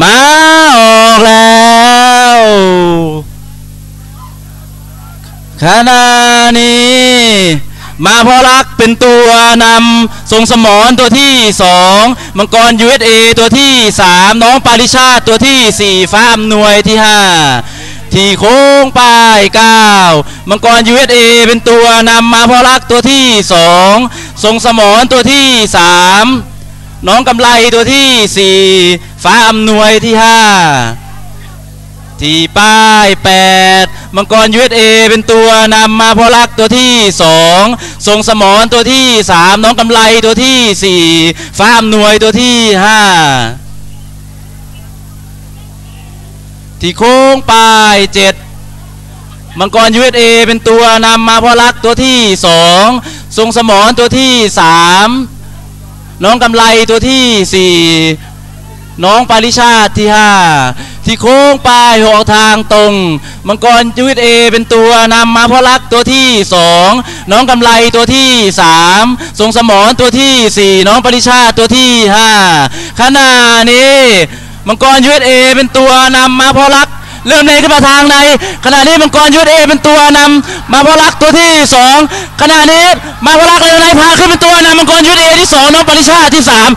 มาออกแล้วขณะนี้ มาพราะรักเป็นตัวนำทรงสมรตัวที่สองมังกร USA ตัวที่สามน้องปาริชาติตัวที่สี่ฟ้าอำนวยที่ห้าที่โค้งป้ายเก้ามังกร USA เป็นตัวนำมาพราะรักตัวที่สองทรงสมรตัวที่สามน้องกำไรตัวที่สี่ ฟ้าอำนวยที่ห้าที่ป้ายแปดมังกร USA เป็นตัวนำมาพราะรักตัวที่สองทรงสมรตัวที่สามน้องกำไรตัวที่สี่ฟ้าอำนวยตัวที่ห้าที่โค้งปลายเจ็ดมังกร USA เป็นตัวนำมาพราะรักตัวที่สองทรงสมรตัวที่สามน้องกำไรตัวที่สี่ น้องปาริชาติที่ห้าที่โค้งปลายหอกทางตรง มังกร USA เอเป็นตัวนำมาพราะรักตัวที่สองน้องกำไรตัวที่สามทรงสมรตัวที่สี่น้องปาริชาติตัวที่ห้าขณะนี้ มังกร USA เอเป็นตัวนำมาพราะรักเริ่มในขึ้นมาทางในขณะนี้มังกร USA เอเป็นตัวนำมาพรักตัวที่สองขณะนี้มาพรักเร็วในพาขึ้นเป็นตัวนำมังกร USA ที่สองน้องปริชาติที่สาม